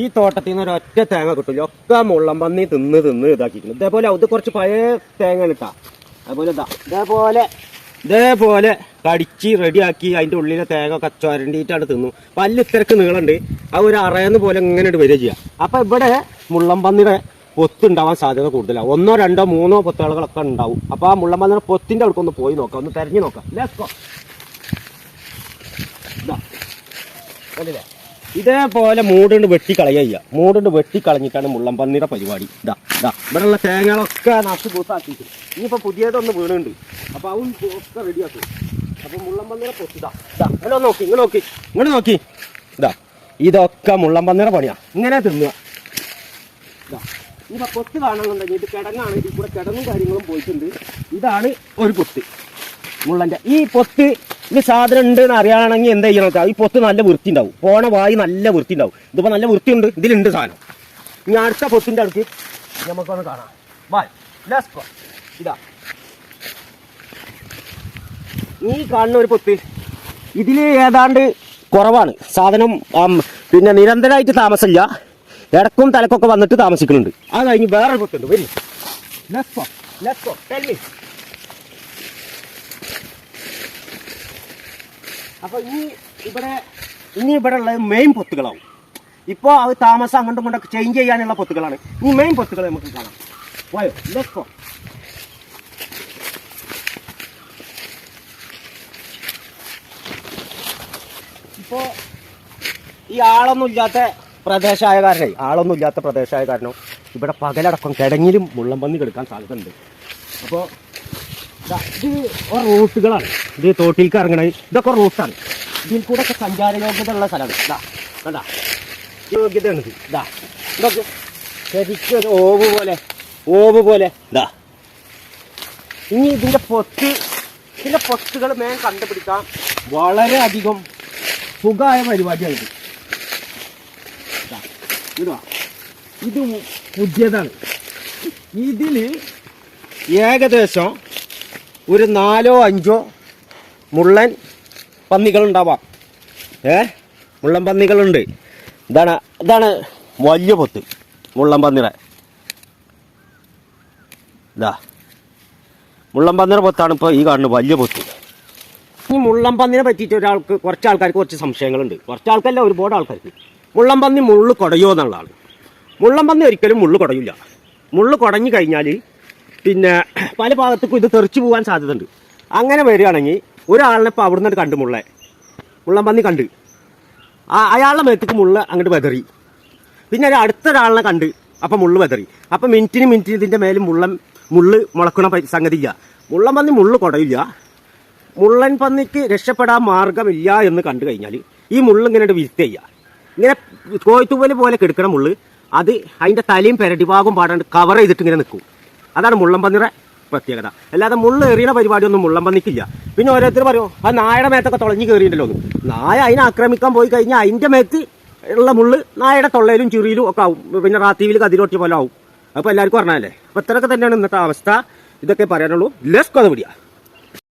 ഈ തോട്ടത്തിൽ നിന്ന് ഒരൊറ്റ തേങ്ങ കിട്ടില്ല ഒക്കെ മുള്ളം പന്നി തിന്ന് തിന്ന് ഇതാക്കിക്കുന്നു ഇതേപോലെ അത് കുറച്ച് പഴയ തേങ്ങ കിട്ടാ അതുപോലെ ഇതാ. ഇതേപോലെ ഇതേപോലെ കടിച്ച് റെഡിയാക്കി അതിന്റെ ഉള്ളിലെ തേങ്ങ ഒക്കെ തിന്നു. പല്ല് ഇത്രക്ക് നീളണ്ട്. ആ ഒരു അറയെന്ന് പോലെ ഇങ്ങനെ വരിക ചെയ്യുക അപ്പൊ ഇവിടെ മുള്ളം പന്നിയുടെ പൊത്തുണ്ടാവാൻ സാധ്യത കൂടുതലാണ് ഒന്നോ രണ്ടോ മൂന്നോ പൊത്തുകളൊക്കെ ഉണ്ടാവും. അപ്പൊ ആ മുള്ളം പന്നിയുടെ പൊത്തിന്റെ അവിടെ ഒന്ന് പോയി നോക്കാം. ഒന്ന് തെരഞ്ഞു നോക്കാം. കണ്ടില്ലേ? ഇതേപോലെ മൂടുണ്ട് വെട്ടിക്കളയുക മൂടുണ്ട് വെട്ടിക്കളഞ്ഞിട്ടാണ് മുള്ളം പന്നിയുടെ പരിപാടി. ഇതാ ഇതാ ഇവിടെയുള്ള തേങ്ങകളൊക്കെ നഷ്ട പൂസാക്കിയിട്ട് ഇനിയിപ്പോൾ പുതിയതൊന്ന് വീണുണ്ട്. അപ്പോൾ അവൻ ഒക്കെ റെഡിയാക്കും. അപ്പോൾ മുള്ളം പന്നിയുടെ പൊത്തിതാ ഇതാ ഇങ്ങനെ നോക്കി ഇങ്ങനെ നോക്കി ഇങ്ങനെ നോക്കി. ഇതാ ഇതൊക്കെ മുള്ളം പന്നിയുടെ പണിയാ. ഇങ്ങനെ തിന്നുക. ഇതാ ഇനിയിപ്പോൾ പൊത്ത് കാണണമെന്നുണ്ടെങ്കിൽ ഇത് കിടങ്ങാണ്. ഇതിൽ കൂടെ കിടങ്ങും കാര്യങ്ങളും പോയിട്ടുണ്ട്. ഇതാണ് ഒരു പൊത്ത് മുള്ളന്റെ ഈ പൊത്ത് ഇത് സാധനം ഉണ്ട് എന്ന് അറിയാണെങ്കിൽ എന്താ ചെയ്യണം ഈ പൊത്ത് നല്ല വൃത്തി ഉണ്ടാവും. പോണ വായി നല്ല വൃത്തി ഉണ്ടാവും. ഇതിപ്പോ നല്ല വൃത്തി വൃത്തിയുണ്ട് ഇതിലുണ്ട് സാധനം. ഇനി അടുത്ത പൊത്തിന്റെ അടുത്ത് നമുക്കൊന്ന് കാണാം. ബായ് ഇതാ. ഈ കാണുന്ന ഒരു പൊത്ത് ഇതിൽ ഏതാണ്ട് കുറവാണ്. സാധനം പിന്നെ നിരന്തരമായിട്ട് താമസമില്ല. ഇടക്കും തലക്കൊക്കെ വന്നിട്ട് താമസിക്കുന്നുണ്ട്. അത് കഴിഞ്ഞ് വേറൊരു പൊത്തുണ്ട്. വരി. ലെറ്റ്സ് ഗോ ടെൽ അപ്പൊ ഇനി ഇവിടെ ഇനി ഇവിടെ ഉള്ളത് മെയിൻ പൊത്തുകളാവും. ഇപ്പോൾ അത് താമസം അങ്ങോട്ടും ഇങ്ങോട്ടൊക്കെ ചേഞ്ച് ചെയ്യാനുള്ള പൊത്തുകളാണ്. ഇനി മെയിൻ പൊത്തുകൾ നമുക്ക് കാണാം. പോയോ? ഇതൊക്കെ ഇപ്പോ ഈ ആളൊന്നും ഇല്ലാത്ത പ്രദേശമായ കാരണം ആളൊന്നും ഇല്ലാത്ത പ്രദേശമായ കാരണം ഇവിടെ പകലടക്കം കിടങ്ങിലും മുള്ളം പന്നി കെടുക്കാൻ സാധ്യതയുണ്ട്. അപ്പോൾ ഇത് റൂട്ടുകളാണ് ഇത് തോട്ടിലേക്ക് ഇറങ്ങണത്. ഇതൊക്കെ റൂട്ടാണ് ഇതിൽ കൂടെ ഒക്കെ സഞ്ചാര യോഗ്യത ഉള്ള സ്ഥലമാണ്. ഇതാ കണ്ടാ? യോഗ്യതയാണ് ഇത് ഇതാ ഇതൊക്കെ ശരിക്കും ഒരു ഓവ് പോലെ ഓവ് പോലെ. ഇതാ. ഇനി ഇതിന്റെ പൊത്ത് ഇതിന്റെ പൊത്തുകൾ മേൻ കണ്ടുപിടിക്കാൻ വളരെ അധികം സുഖമായ പരിപാടിയാണിത്. ഇതാ, ഇതാ പുതിയതാണ്. ഇതിൽ ഏകദേശം ഒരു നാലോ അഞ്ചോ മുള്ളൻ പന്നികളുണ്ടാവാം. ഏ? മുള്ളൻ പന്നികളുണ്ട്. ഇതാണ് ഇതാണ് വലിയ പൊത്ത് മുള്ളൻ പന്നിയുടെ. ഇതാ. മുള്ളൻ പന്നിയുടെ പൊത്താണ് ഇപ്പോൾ ഈ കാണുന്നത് വലിയ പൊത്ത്. ഈ മുള്ളൻ പന്നിനെ പറ്റിയിട്ട് ഒരാൾക്ക് കുറച്ച് ആൾക്കാർക്ക് കുറച്ച് സംശയങ്ങളുണ്ട്. കുറച്ച് ആൾക്കല്ല ഒരുപാട് ആൾക്കാർക്ക്. മുള്ളൻ പന്നി മുള്ളു കുടയോ എന്നുള്ളതാണ്. മുള്ളൻ പന്നി ഒരിക്കലും മുള്ളു കുടയില്ല. മുള്ളു കുടഞ്ഞു കഴിഞ്ഞാൽ പിന്നെ പല ഭാഗത്തേക്കും ഇത് തെറിച്ചു പോകാൻ സാധ്യതയുണ്ട്. അങ്ങനെ വരികയാണെങ്കിൽ ഒരാളിനെ ഇപ്പോൾ അവിടുന്ന് കണ്ടു മുള്ളെ. മുള്ളൻ പന്നി കണ്ട്. ആ അയാളുടെ മേത്തേക്ക് മുള്ള അങ്ങോട്ട് വെതറി. പിന്നെ ഒരു അടുത്ത ഒരാളിനെ കണ്ട് അപ്പം മുള്ളു വെതറി. അപ്പം മിനിറ്റിന് മിനിറ്റിന് ഇതിന്റെ മേലെ മുള്ളൻ മുള്ള് മുളക്കണ സംഗതി സംഗതിയില്ല മുള്ളം പന്നി മുള്ള് കുടയില്ല. മുള്ളൻ പന്നിക്ക് രക്ഷപ്പെടാൻ മാർഗമില്ല എന്ന് കണ്ടു കഴിഞ്ഞാൽ ഈ മുള്ള് ഇങ്ങനെ വിരുത്ത് ചെയ്യുക ഇങ്ങനെ കോയത്തുപോലെ പോലെ കിടക്കണ മുള്ള് അത് അതിന്റെ തലയും പെരടിഭാഗവും പാടാണ്ട് കവർ ചെയ്തിട്ട് ഇങ്ങനെ നിൽക്കും. അതാണ് മുള്ളംപന്നിയുടെ പ്രത്യേകത. അല്ലാതെ മുള്ള എറിയണ പരിപാടിയൊന്നും മുള്ളംപന്നിക്കില്ല. പിന്നെ ഓരോരുത്തർ പറയും ആ നായയുടെ മേത്തൊക്കെ തുളഞ്ഞു കയറിയിട്ടുണ്ടല്ലോ എന്ന്. നായ അതിനെ ആക്രമിക്കാൻ പോയി കഴിഞ്ഞാൽ അതിന്റെ മേത്ത് ഉള്ള മുള്ള് നായയുടെ തൊള്ളയിലും ചിറിയിലും ഒക്കെ ആവും. പിന്നെ റാത്തീവിൽ കതിരോട്ടിയ പോലെ ആവും. അപ്പോൾ എല്ലാവർക്കും പറഞ്ഞാലേ അപ്പോൾ ഇത്രയൊക്കെ തന്നെയാണ് ഇന്നത്തെ അവസ്ഥ. ഇതൊക്കെ പറയാനുള്ളൂ. ലെസ് കൊത പിടിയാ